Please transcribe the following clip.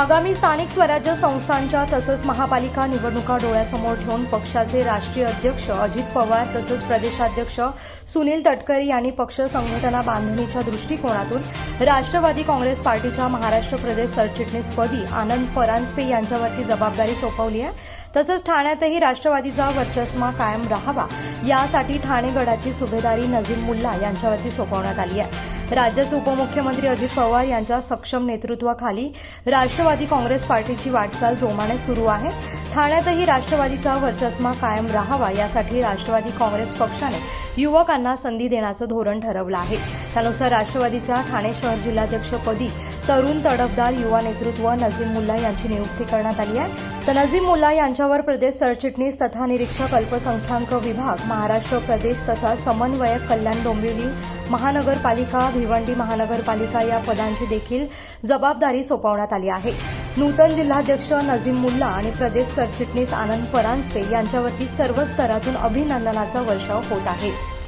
आगामी स्थानिक स्वराज्य संस्थांच्या तसंच महापालिका निवडणुका डोळ्यासमोर ठेवून पक्षाचे राष्ट्रीय अध्यक्ष अजित पवार तसंच प्रदेशाध्यक्ष सुनील तटकरे यांनी पक्ष संघटना बांधणीच्या दृष्टिकोनातून राष्ट्रवादी काँग्रेस पार्टीच्या महाराष्ट्र प्रदेश सरचिटणीसपदी आनंद परांजपे यांच्यावरती जबाबदारी सोपवली आहे. तसंच ठाण्यातही राष्ट्रवादीचा वर्चस्मा कायम राहावा यासाठी ठाणे गडाची सुभेदारी नजीम मुल्ला यांच्यावरती सोपवण्यात आली आहे. राज्याचे उपमुख्यमंत्री अजित पवार यांच्या सक्षम नेतृत्वाखाली राष्ट्रवादी काँग्रेस पार्टीची वाटचाल जोमाने सुरू आहे. ठाण्यातही राष्ट्रवादीचा वर्चस्मा कायम राहावा यासाठी राष्ट्रवादी काँग्रेस पक्षाने युवकांना संधी देण्याचं धोरण ठरवलं आहे. त्यानुसार राष्ट्रवादीच्या ठाणे शहर जिल्हाध्यक्षपदी तरुण तडफदार युवा नेतृत्व नजीम मुल्ला यांची नियुक्ती करण्यात आली आहे. तर नजीम मुल्ला यांच्यावर प्रदेश सरचिटणीस तथा निरीक्षक अल्पसंख्याक विभाग महाराष्ट्र प्रदेश तथा समन्वयक कल्याण डोंबिवली महानगरपालिका भिवंडी महानगरपालिका या पदांची देखील जबाबदारी सोपवण्यात आली आहे. नूतन जिल्हाध्यक्ष नझीम मुल्ला आणि प्रदेश सरचिटणीस आनंद परांजपे यांच्यावरती सर्व स्तरातून अभिनंदनाचा वर्षाव होत आहे.